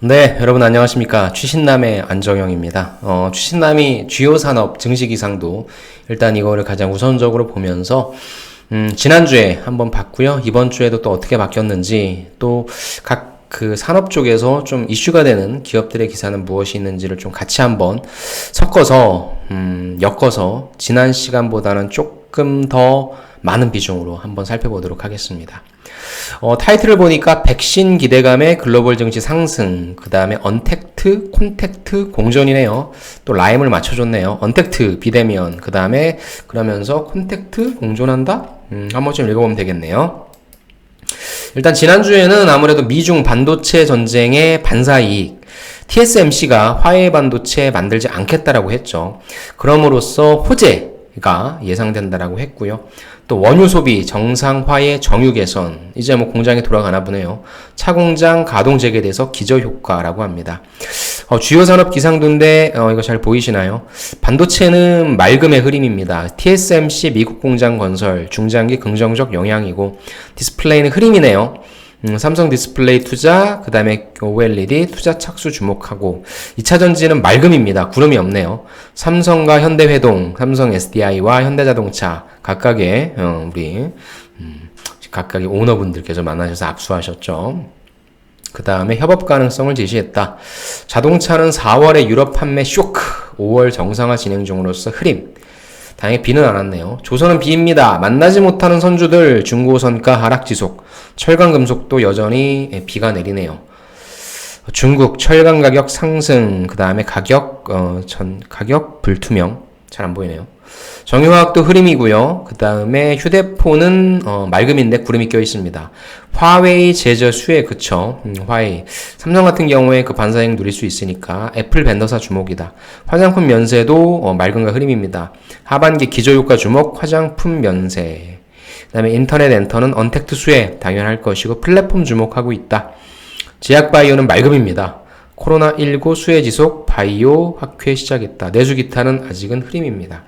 네, 여러분 안녕하십니까. 추신남의 안정영입니다. 어, 추신남이 주요 산업 증시 기상도 일단 이거를 가장 우선적으로 보면서 음, 지난주에 한번 봤고요. 이번 주에도 또 어떻게 바뀌었는지 또 각 그 산업 쪽에서 좀 이슈가 되는 기업들의 기사는 무엇이 있는지를 좀 같이 한번 섞어서 음, 엮어서 지난 시간보다는 조금 더 많은 비중으로 한번 살펴보도록 하겠습니다. 어, 타이틀을 보니까 백신 기대감의 글로벌 증시 상승, 그 다음에 언택트, 콘택트 공존이네요. 또 라임을 맞춰줬네요. 언택트 비대면, 그 다음에 그러면서 콘택트 공존한다? 음, 한번 좀 읽어보면 되겠네요. 일단 지난주에는 아무래도 미중 반도체 전쟁의 반사이익, TSMC가 화웨이 반도체 만들지 않겠다라고 했죠. 그럼으로써 호재 가 예상된다라고 했고요. 또 원유 소비 정상화의 정유 개선 이제 뭐 공장에 돌아가나 보네요. 차 공장 가동 재개돼서 기저 효과라고 합니다. 어, 주요 산업 기상도인데 어, 이거 잘 보이시나요? 반도체는 맑음의 흐름입니다. TSMC 미국 공장 건설 중장기 긍정적 영향이고 디스플레이는 흐름이네요. 음, 삼성 디스플레이 투자, 그 다음에 OLED 투자 착수 주목하고 2차 전지는 맑음입니다. 구름이 없네요. 삼성과 현대회동, 삼성 SDI와 현대자동차 각각의 어, 우리 음, 각각의 오너분들께서 만나셔서 악수하셨죠. 그 다음에 협업 가능성을 제시했다. 자동차는 4월에 유럽 판매 쇼크, 5월 정상화 진행 중으로서 흐림. 다행히 비는 안 왔네요. 조선은 비입니다. 만나지 못하는 선주들 중고선가 하락 지속. 철강 금속도 여전히 비가 내리네요. 중국 철강 가격 상승, 그 다음에 가격, 어, 전, 가격 불투명. 잘 안 보이네요. 정유화학도 흐림이고요. 그 다음에 휴대폰은 어, 맑음인데 구름이 껴 있습니다. 화웨이 제저 수혜 그쵸? 음, 화웨이. 삼성 같은 경우에 그 반사행 누릴 수 있으니까 애플 벤더사 주목이다. 화장품 면세도 어, 맑음과 흐림입니다. 하반기 기저효과 주목 화장품 면세. 그 다음에 인터넷 엔터는 언택트 수혜 당연할 것이고 플랫폼 주목하고 있다. 제약바이오는 맑음입니다. 코로나19 수혜 지속 바이오 학회 시작했다. 내수 기타는 아직은 흐림입니다.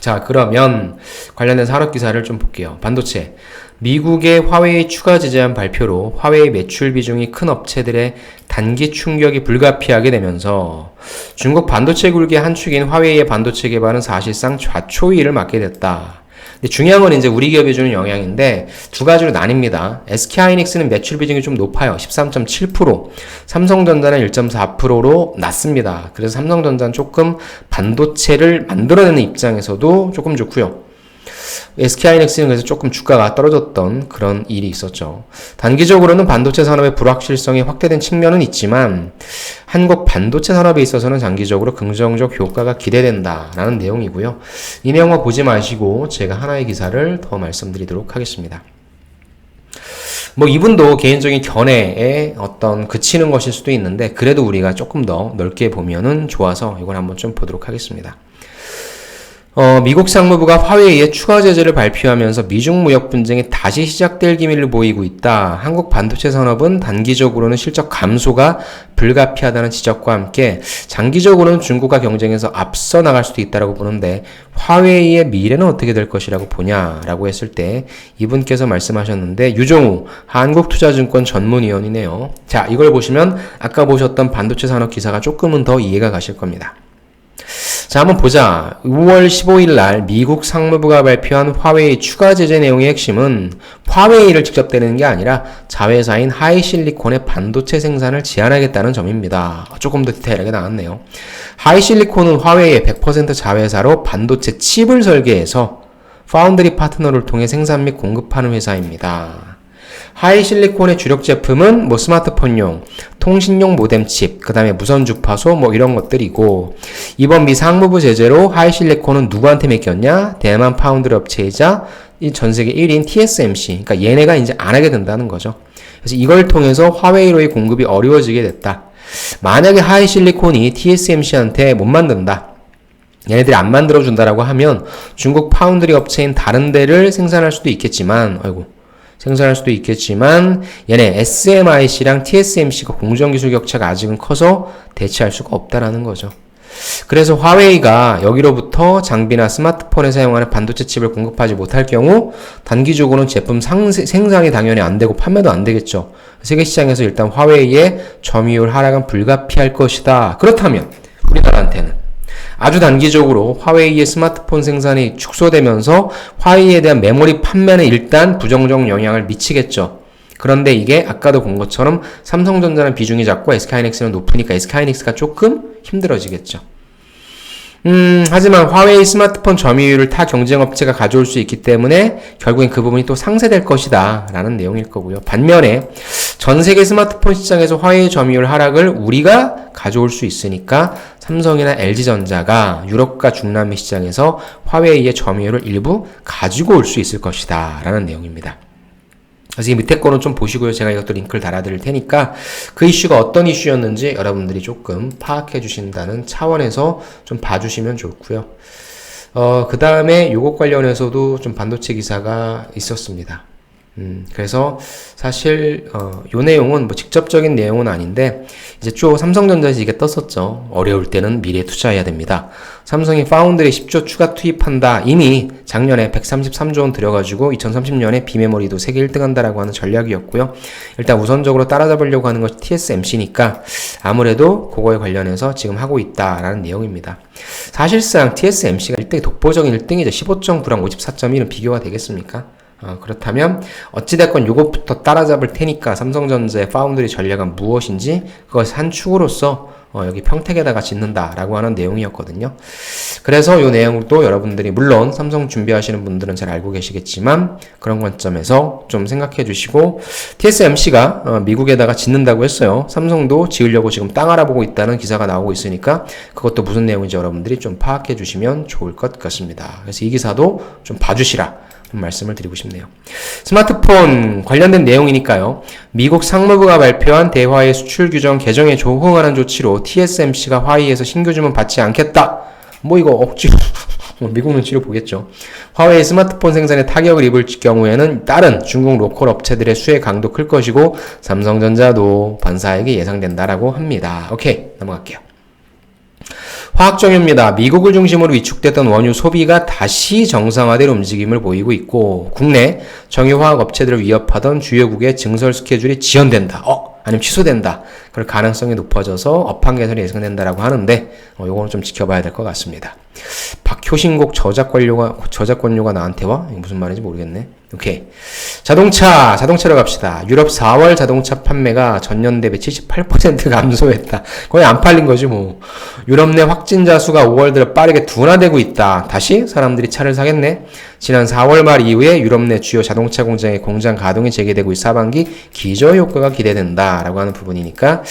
자, 그러면 관련된 산업 기사를 좀 볼게요. 반도체. 미국의 화웨이 추가 제재안 발표로 화웨이 매출 비중이 큰 업체들의 단기 충격이 불가피하게 되면서 중국 반도체 굴기의 한 축인 화웨이의 반도체 개발은 사실상 좌초위를 맞게 됐다. 근데 중요한 건 이제 우리 기업에 주는 영향인데 두 가지로 나뉩니다. SK하이닉스는 매출 비중이 좀 높아요. 13.7%. 삼성전자는 1.4%로 낮습니다. 그래서 삼성전자는 조금 반도체를 만들어내는 입장에서도 조금 좋고요. SK하이닉스는 그래서 조금 주가가 떨어졌던 그런 일이 있었죠. 단기적으로는 반도체 산업의 불확실성이 확대된 측면은 있지만 한국 반도체 산업에 있어서는 장기적으로 긍정적 효과가 기대된다라는 내용이고요. 이 내용만 보지 마시고 제가 하나의 기사를 더 말씀드리도록 하겠습니다. 뭐 이분도 개인적인 견해에 어떤 그치는 것일 수도 있는데 그래도 우리가 조금 더 넓게 보면은 좋아서 이걸 한번 좀 보도록 하겠습니다. 어, 미국 상무부가 화웨이에 추가 제재를 발표하면서 미중 무역 분쟁이 다시 시작될 기미를 보이고 있다. 한국 반도체 산업은 단기적으로는 실적 감소가 불가피하다는 지적과 함께 장기적으로는 중국과 경쟁에서 앞서 나갈 수도 있다라고 보는데 화웨이의 미래는 어떻게 될 것이라고 보냐라고 했을 때 이분께서 말씀하셨는데 유종우 한국투자증권 전문위원이네요. 자, 이걸 보시면 아까 보셨던 반도체 산업 기사가 조금은 더 이해가 가실 겁니다. 자, 한번 보자. 5월 15일 날 미국 상무부가 발표한 화웨이 추가 제재 내용의 핵심은 화웨이를 직접 때리는 게 아니라 자회사인 하이실리콘의 반도체 생산을 제한하겠다는 점입니다. 조금 더 디테일하게 나왔네요. 하이실리콘은 화웨이의 100% 자회사로 반도체 칩을 설계해서 파운드리 파트너를 통해 생산 및 공급하는 회사입니다. 하이실리콘의 주력 제품은 뭐 스마트폰용, 통신용 모뎀 칩, 그 다음에 무선 주파수 뭐 이런 것들이고 이번 미 상무부 제재로 하이실리콘은 누구한테 맡겼냐? 대만 파운드리 업체이자 이전 세계 1인 TSMC. 그러니까 얘네가 이제 안 하게 된다는 거죠. 그래서 이걸 통해서 화웨이로의 공급이 어려워지게 됐다. 만약에 하이실리콘이 TSMC한테 못 만든다. 얘네들이 안 만들어준다라고 하면 중국 파운드리 업체인 다른 데를 생산할 수도 있겠지만, 아이고, 생산할 수도 있겠지만 얘네 SMIC랑 TSMC가 공정 기술 격차가 아직은 커서 대체할 수가 없다라는 거죠. 그래서 화웨이가 여기로부터 장비나 스마트폰에 사용하는 반도체 칩을 공급하지 못할 경우 단기적으로는 제품 상세, 생산이 당연히 안 되고 판매도 안 되겠죠. 세계 시장에서 일단 화웨이의 점유율 하락은 불가피할 것이다. 그렇다면 우리나라한테는 아주 단기적으로 화웨이의 스마트폰 생산이 축소되면서 화웨이에 대한 메모리 판매는 일단 부정적 영향을 미치겠죠. 그런데 이게 아까도 본 것처럼 삼성전자는 비중이 작고 SK하이닉스는 높으니까 SK하이닉스가 조금 힘들어지겠죠. 음, 하지만 화웨이 스마트폰 점유율을 타 경쟁 업체가 가져올 수 있기 때문에 결국엔 그 부분이 또 상쇄될 것이다. 라는 내용일 거고요. 반면에 전 세계 스마트폰 시장에서 화웨이 점유율 하락을 우리가 가져올 수 있으니까 삼성이나 LG전자가 유럽과 중남미 시장에서 화웨이의 점유율을 일부 가지고 올 수 있을 것이다. 라는 내용입니다. 그래서 이 밑에 거는 좀 보시고요. 제가 이것도 링크를 달아드릴 테니까 그 이슈가 어떤 이슈였는지 여러분들이 조금 파악해 주신다는 차원에서 좀 봐주시면 좋고요. 어, 그 다음에 요것 관련해서도 좀 반도체 기사가 있었습니다. 음, 그래서 사실 어, 요 내용은 뭐 직접적인 내용은 아닌데 이제 쭉 삼성전자에서 이게 떴었죠. 어려울 때는 미래에 투자해야 됩니다. 삼성이 파운드리 10조 추가 투입한다. 이미 작년에 133조 원 들여가지고 2030년에 비메모리도 세계 1등 한다라고 하는 전략이었고요. 일단 우선적으로 따라잡으려고 하는 것이 TSMC니까 아무래도 그거에 관련해서 지금 하고 있다라는 내용입니다. 사실상 TSMC가 1등 독보적인 1등이죠. 15.9랑 54.1은 비교가 되겠습니까? 어, 그렇다면 어찌됐건 요것부터 따라잡을 테니까 삼성전자의 파운드리 전략은 무엇인지 그것을 한 축으로서 어, 여기 평택에다가 짓는다라고 하는 내용이었거든요. 그래서 이 내용도 여러분들이 물론 삼성 준비하시는 분들은 잘 알고 계시겠지만 그런 관점에서 좀 생각해 주시고 TSMC가 어, 미국에다가 짓는다고 했어요. 삼성도 지으려고 지금 땅 알아보고 있다는 기사가 나오고 있으니까 그것도 무슨 내용인지 여러분들이 좀 파악해 주시면 좋을 것 같습니다. 그래서 이 기사도 좀 봐주시라. 말씀을 드리고 싶네요. 스마트폰 관련된 내용이니까요. 미국 상무부가 발표한 대화의 수출 규정 개정에 조응하는 조치로 TSMC가 화웨이에서 신규 주문 받지 않겠다. 뭐 이거 억지로 뭐 미국 눈치로 보겠죠. 화웨이 스마트폰 생산에 타격을 입을 경우에는 다른 중국 로컬 업체들의 수혜 강도 클 것이고 삼성전자도 반사액이 예상된다라고 합니다. 오케이 넘어갈게요. 화학정유입니다. 미국을 중심으로 위축됐던 원유 소비가 다시 정상화될 움직임을 보이고 있고 국내 정유화학 업체들을 위협하던 주요국의 증설 스케줄이 지연된다. 어? 아니면 취소된다. 그럴 가능성이 높아져서 업황 개선이 예상된다라고 하는데 어, 요거는 좀 지켜봐야 될 것 같습니다. 박효신곡 저작권료가 저작권료가 나한테 와? 무슨 말인지 모르겠네. 오케이. 자동차, 자동차로 갑시다. 유럽 4월 자동차 판매가 전년 대비 78% 감소했다. 거의 안 팔린 거지 뭐. 유럽 내 확진자 수가 5월 들어 빠르게 둔화되고 있다. 다시 사람들이 차를 사겠네. 지난 4월 말 이후에 유럽 내 주요 자동차 공장의 공장 가동이 재개되고 있어 하반기 기저 효과가 기대된다 라고 하는 부분이니까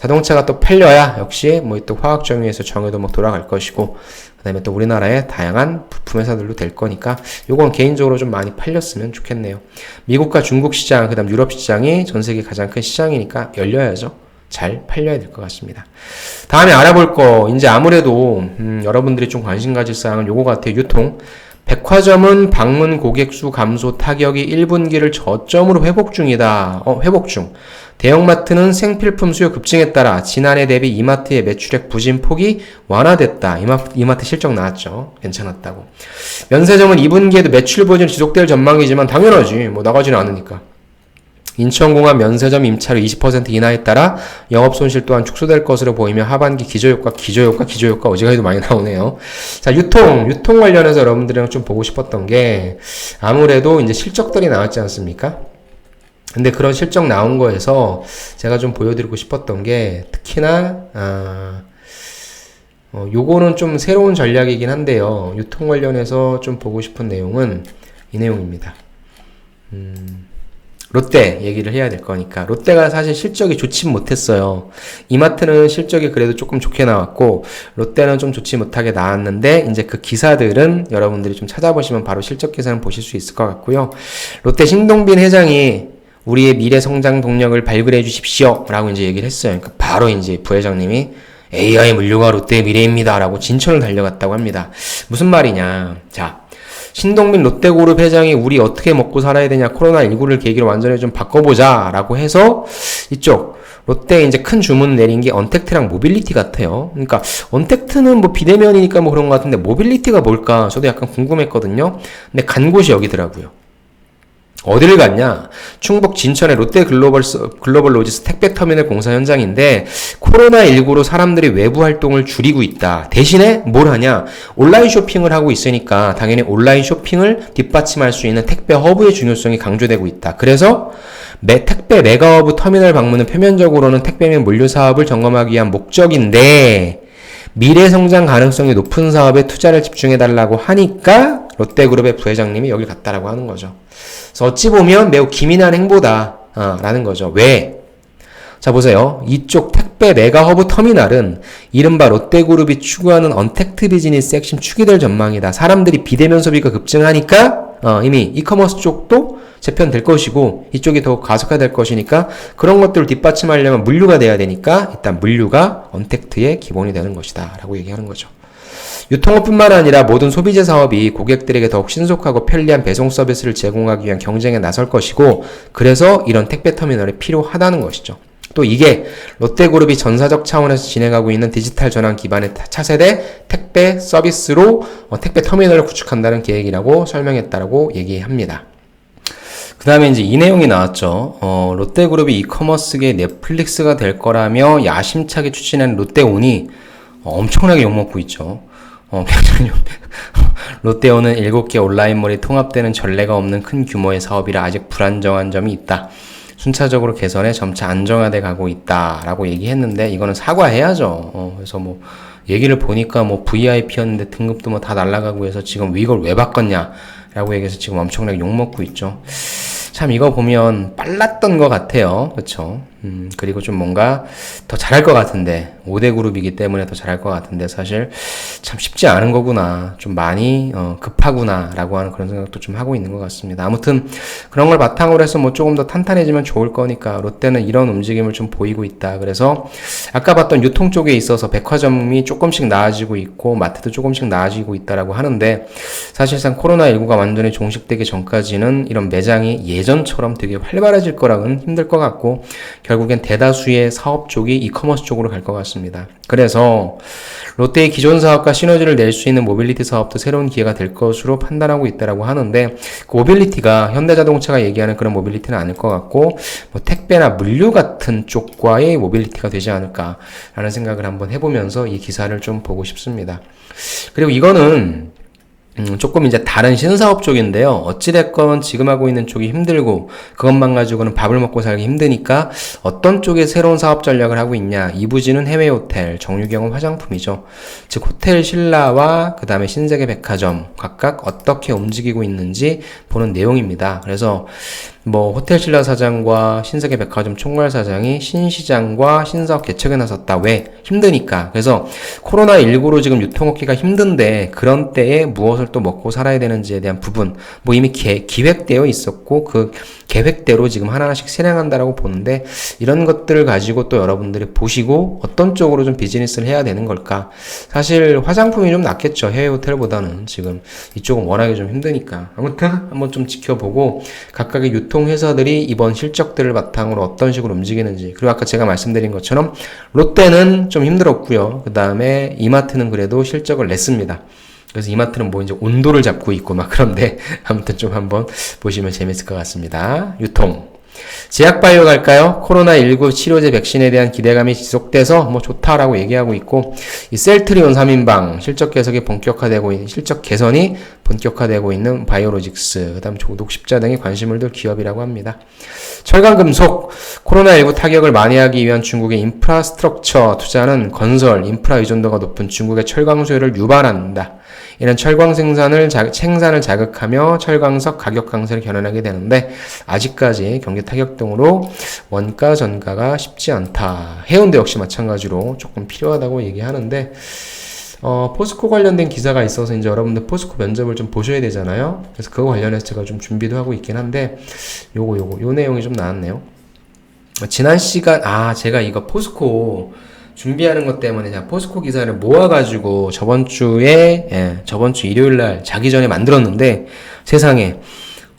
자동차가 또 팔려야 역시 뭐 또 화학 정유에서 정유도 막 돌아갈 것이고 그다음에 또 우리나라의 다양한 부품 회사들도 될 거니까 요건 개인적으로 좀 많이 팔렸으면 좋겠네요. 미국과 중국 시장, 그 다음 유럽 시장이 전 세계 가장 큰 시장이니까 열려야죠. 잘 팔려야 될 것 같습니다. 다음에 알아볼 거 이제 아무래도 음, 여러분들이 좀 관심 가질 사항은 요거 같아요. 유통. 백화점은 방문 고객 수 감소 타격이 1분기를 저점으로 회복 중이다. 어, 회복 중. 대형마트는 생필품 수요 급증에 따라 지난해 대비 이마트의 매출액 부진 폭이 완화됐다. 이마트, 이마트 실적 나왔죠. 괜찮았다고. 면세점은 2분기에도 매출 부진 지속될 전망이지만 당연하지. 뭐 나가지는 않으니까. 인천공항 면세점 임차료 20% 인하에 따라 영업 손실 또한 축소될 것으로 보이며 하반기 기저효과, 기저효과, 기저효과 어제가도 많이 나오네요. 자, 유통, 유통 관련해서 여러분들이랑 좀 보고 싶었던 게 아무래도 이제 실적들이 나왔지 않습니까? 근데 그런 실적 나온 거에서 제가 좀 보여드리고 싶었던 게 특히나 아, 어, 요거는 좀 새로운 전략이긴 한데요. 유통 관련해서 좀 보고 싶은 내용은 이 내용입니다. 음, 롯데 얘기를 해야 될 거니까 롯데가 사실 실적이 좋진 못했어요. 이마트는 실적이 그래도 조금 좋게 나왔고 롯데는 좀 좋지 못하게 나왔는데 이제 그 기사들은 여러분들이 좀 찾아보시면 바로 실적 기사는 보실 수 있을 것 같고요. 롯데 신동빈 회장이 우리의 미래 성장 동력을 발굴해 주십시오. 라고 이제 얘기를 했어요. 그러니까 바로 이제 부회장님이 AI 물류가 롯데의 미래입니다. 라고 진천을 달려갔다고 합니다. 무슨 말이냐. 자, 신동민 롯데그룹 회장이 우리 어떻게 먹고 살아야 되냐 코로나19를 계기로 완전히 좀 바꿔보자 라고 해서 이쪽 롯데 이제 큰 주문 내린 게 언택트랑 모빌리티 같아요. 그러니까 언택트는 뭐 비대면이니까 뭐 그런 것 같은데 모빌리티가 뭘까 저도 약간 궁금했거든요. 근데 간 곳이 여기더라고요. 어디를 갔냐? 충북 진천의 롯데 글로벌, 글로벌 로지스 택배 터미널 공사 현장인데 코로나19로 사람들이 외부 활동을 줄이고 있다. 대신에 뭘 하냐? 온라인 쇼핑을 하고 있으니까 당연히 온라인 쇼핑을 뒷받침할 수 있는 택배 허브의 중요성이 강조되고 있다. 그래서 매, 택배 메가허브 터미널 방문은 표면적으로는 택배 및 물류 사업을 점검하기 위한 목적인데 미래 성장 가능성이 높은 사업에 투자를 집중해 달라고 하니까 롯데그룹의 부회장님이 여기 갔다라고 하는 거죠. 그래서 어찌 보면 매우 기민한 행보다 어, 라는 거죠. 왜? 자 보세요. 이쪽 택배 메가허브 터미널은 이른바 롯데그룹이 추구하는 언택트 비즈니스 핵심 축이 될 전망이다. 사람들이 비대면 소비가 급증하니까 어, 이미 이커머스 쪽도 재편될 것이고 이쪽이 더 가속화될 것이니까 그런 것들을 뒷받침하려면 물류가 돼야 되니까 일단 물류가 언택트의 기본이 되는 것이다 라고 얘기하는 거죠. 유통업뿐만 아니라 모든 소비재 사업이 고객들에게 더욱 신속하고 편리한 배송 서비스를 제공하기 위한 경쟁에 나설 것이고 그래서 이런 택배 터미널이 필요하다는 것이죠. 또 이게 롯데그룹이 전사적 차원에서 진행하고 있는 디지털 전환 기반의 차세대 택배 서비스로 어, 택배 터미널을 구축한다는 계획이라고 설명했다라고 얘기합니다. 그 다음에 이제 이 내용이 나왔죠. 어, 롯데그룹이 이커머스계 넷플릭스가 될 거라며 야심차게 추진한 롯데온이 어, 엄청나게 욕먹고 있죠. 어, 롯데온은 7개 온라인몰이 통합되는 전례가 없는 큰 규모의 사업이라 아직 불안정한 점이 있다. 순차적으로 개선해 점차 안정화돼 가고 있다라고 얘기했는데 이거는 사과해야죠. 어, 그래서 뭐 얘기를 보니까 뭐 VIP였는데 등급도 뭐 다 날라가고 해서 지금 이걸 왜 바꿨냐라고 얘기해서 지금 엄청나게 욕 먹고 있죠. 참 이거 보면 빨랐던 것 같아요. 그렇죠? 음, 그리고 좀 뭔가 더 잘할 것 같은데 5대 그룹이기 때문에 더 잘할 것 같은데 사실 참 쉽지 않은 거구나. 좀 많이 어, 급하구나 라고 하는 그런 생각도 좀 하고 있는 것 같습니다. 아무튼 그런 걸 바탕으로 해서 뭐 조금 더 탄탄해지면 좋을 거니까 롯데는 이런 움직임을 좀 보이고 있다. 그래서 아까 봤던 유통 쪽에 있어서 백화점이 조금씩 나아지고 있고 마트도 조금씩 나아지고 있다라고 하는데 사실상 코로나19가 완전히 종식되기 전까지는 이런 매장이 예전처럼 되게 활발해질 거랑은 힘들 것 같고 결 국엔 대다수의 사업 쪽이 이커머스 쪽으로 갈 것 같습니다. 그래서 롯데의 기존 사업과 시너지를 낼 수 있는 모빌리티 사업도 새로운 기회가 될 것으로 판단하고 있다라고 하는데 그 모빌리티가 현대자동차가 얘기하는 그런 모빌리티는 아닐 것 같고 뭐 택배나 물류 같은 쪽과의 모빌리티가 되지 않을까라는 생각을 한번 해보면서 이 기사를 좀 보고 싶습니다. 그리고 이거는 음, 조금 이제 다른 신사업 쪽인데요. 어찌됐건 지금 하고 있는 쪽이 힘들고 그것만 가지고는 밥을 먹고 살기 힘드니까 어떤 쪽에 새로운 사업 전략을 하고 있냐. 이 부지는 해외 호텔, 정유경은 화장품이죠. 즉 호텔 신라와 그 다음에 신세계 백화점 각각 어떻게 움직이고 있는지 보는 내용입니다. 그래서 뭐 호텔 신라 사장과 신세계 백화점 총괄 사장이 신시장과 신사업 개척에 나섰다. 왜? 힘드니까. 그래서 코로나 19로 지금 유통업계가 힘든데 그런 때에 무엇을 또 먹고 살아야 되는지에 대한 부분 뭐 이미 계, 기획되어 있었고 그 계획대로 지금 하나하나씩 실행한다라고 보는데 이런 것들을 가지고 또 여러분들이 보시고 어떤 쪽으로 좀 비즈니스를 해야 되는 걸까? 사실 화장품이 좀 낫겠죠. 해외 호텔보다는 지금 이쪽은 워낙에 좀 힘드니까. 아무튼 한번 좀 지켜보고 각각의 유통 회사들이 이번 실적들을 바탕으로 어떤 식으로 움직이는지 그리고 아까 제가 말씀드린 것처럼 롯데는 좀 힘들었고요. 그 다음에 이마트는 그래도 실적을 냈습니다. 그래서 이마트는 뭐 이제 온도를 잡고 있고 막 그런데 아무튼 좀 한번 보시면 재밌을 것 같습니다. 유통. 제약바이오 갈까요? 코로나19 치료제 백신에 대한 기대감이 지속돼서 뭐 좋다라고 얘기하고 있고 이 셀트리온 3인방 실적 개선이 본격화되고 있는 실적 개선이 본격화되고 있는 바이오로직스 그다음 조독 십자 등이 관심을 둘 기업이라고 합니다. 철강금속 코로나19 타격을 만회하기 위한 중국의 인프라스트럭처 투자는 건설 인프라 의존도가 높은 중국의 철강 수요를 유발한다. 이런 철광 생산을 자, 생산을 자극하며 철광석 가격 강세를 견인하게 되는데 아직까지 경기 타격 등으로 원가 전가가 쉽지 않다. 해운대 역시 마찬가지로 조금 필요하다고 얘기하는데 어, 포스코 관련된 기사가 있어서 이제 여러분들 포스코 면접을 좀 보셔야 되잖아요. 그래서 그거 관련해서 제가 좀 준비도 하고 있긴 한데 요거 요거 요 내용이 좀 나왔네요. 지난 시간 아 제가 이거 포스코 준비하는 것 때문에 제가 포스코 기사를 모아가지고 저번 주에 예, 저번 주 일요일 날 자기 전에 만들었는데 세상에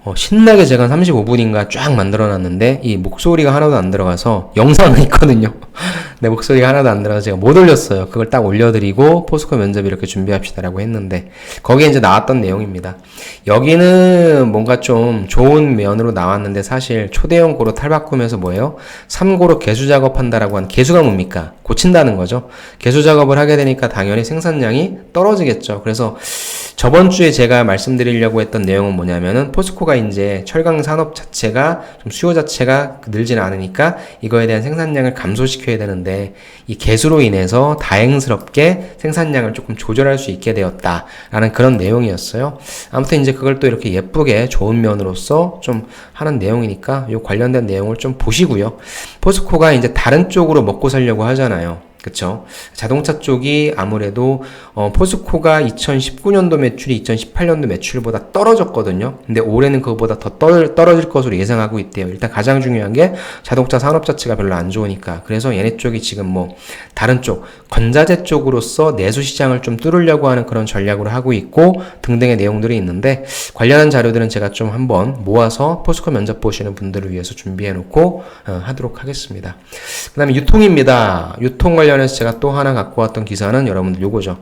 어, 신나게 제가 35분인가 쫙 만들어놨는데 이 목소리가 하나도 안 들어가서 영상은 있거든요. 내 목소리가 하나도 안 들어가서 제가 못 올렸어요. 그걸 딱 올려드리고 포스코 면접 이렇게 준비합시다라고 했는데 거기에 이제 나왔던 내용입니다. 여기는 뭔가 좀 좋은 면으로 나왔는데 사실 초대형 고로 탈바꿈해서 뭐예요? 3고로 개수 작업한다라고 한 개수가 뭡니까? 고친다는 거죠. 개수 작업을 하게 되니까 당연히 생산량이 떨어지겠죠. 그래서 저번 주에 제가 말씀드리려고 했던 내용은 뭐냐면은 포스코가 이제 철강 산업 자체가 좀 수요 자체가 늘지는 않으니까 이거에 대한 생산량을 감소시켜야 되는데 이 개수로 인해서 다행스럽게 생산량을 조금 조절할 수 있게 되었다라는 그런 내용이었어요. 아무튼 이제 그걸 또 이렇게 예쁘게 좋은 면으로서 좀 하는 내용이니까 요 관련된 내용을 좀 보시고요. 포스코가 이제 다른 쪽으로 먹고 살려고 하잖아요. 그쵸? 자동차 쪽이 아무래도 어, 포스코가 2019년도 매출이 2018년도 매출보다 떨어졌거든요. 근데 올해는 그거보다 더 떨, 떨어질 것으로 예상하고 있대요. 일단 가장 중요한 게 자동차 산업 자체가 별로 안 좋으니까. 그래서 얘네 쪽이 지금 뭐 다른 쪽 건자재 쪽으로서 내수 시장을 좀 뚫으려고 하는 그런 전략으로 하고 있고 등등의 내용들이 있는데 관련한 자료들은 제가 좀 한번 모아서 포스코 면접 보시는 분들을 위해서 준비해 놓고 어, 하도록 하겠습니다. 그다음에 유통입니다. 유통 관련 관련해서 제가 또 하나 갖고 왔던 기사는 여러분들 요거죠.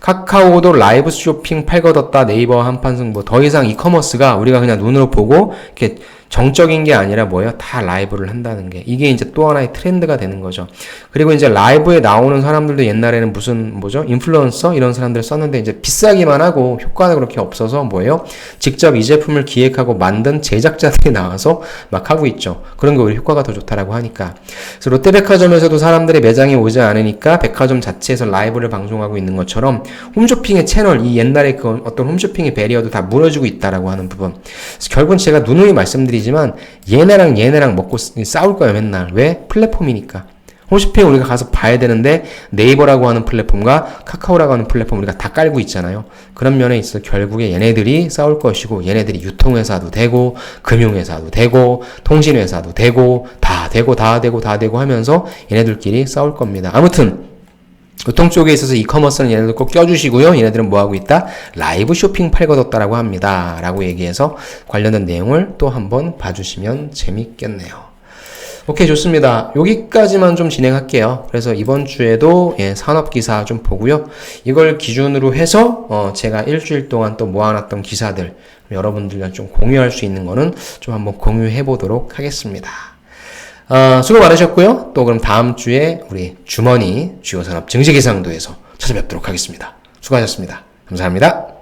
카카오도 라이브 쇼핑 팔거뒀다 네이버 한판 승부. 더 이상 이커머스가 우리가 그냥 눈으로 보고 이렇게 정적인 게 아니라 뭐예요? 다 라이브를 한다는 게. 이게 이제 또 하나의 트렌드가 되는 거죠. 그리고 이제 라이브에 나오는 사람들도 옛날에는 무슨, 뭐죠? 인플루언서? 이런 사람들 썼는데 이제 비싸기만 하고 효과가 그렇게 없어서 뭐예요? 직접 이 제품을 기획하고 만든 제작자들이 나와서 막 하고 있죠. 그런 게 오히려 효과가 더 좋다라고 하니까. 그래서 롯데백화점에서도 사람들이 매장에 오지 않으니까 백화점 자체에서 라이브를 방송하고 있는 것처럼 홈쇼핑의 채널, 이 옛날에 그 어떤 홈쇼핑의 배리어도 다 무너지고 있다라고 하는 부분. 결국은 제가 누누이 말씀드리 말이지만 얘네랑 얘네랑 먹고 싸울 거예요 맨날 왜 플랫폼이니까 홈쇼핑 우리가 가서 봐야 되는데 네이버라고 하는 플랫폼과 카카오라고 하는 플랫폼 우리가 다 깔고 있잖아요. 그런 면에 있어 결국에 얘네들이 싸울 것이고 얘네들이 유통회사도 되고 금융회사도 되고 통신회사도 되고 다 되고 다 되고 다 되고 하면서 얘네들끼리 싸울 겁니다. 아무튼 유통 쪽에 있어서 이커머스는 얘네들 꼭 껴주시고요. 얘네들은 뭐하고 있다? 라이브 쇼핑 팔거뒀다라고 합니다. 라고 얘기해서 관련된 내용을 또 한번 봐주시면 재밌겠네요. 오케이, 좋습니다. 여기까지만 좀 진행할게요. 그래서 이번 주에도 예, 산업 기사 좀 보고요. 이걸 기준으로 해서 어, 제가 일주일 동안 또 모아놨던 기사들 여러분들과 좀 공유할 수 있는 거는 좀 한번 공유해 보도록 하겠습니다. 어, 수고 많으셨고요. 또 그럼 다음 주에 우리 주머니 주요산업 증시기상도에서 찾아뵙도록 하겠습니다. 수고하셨습니다. 감사합니다.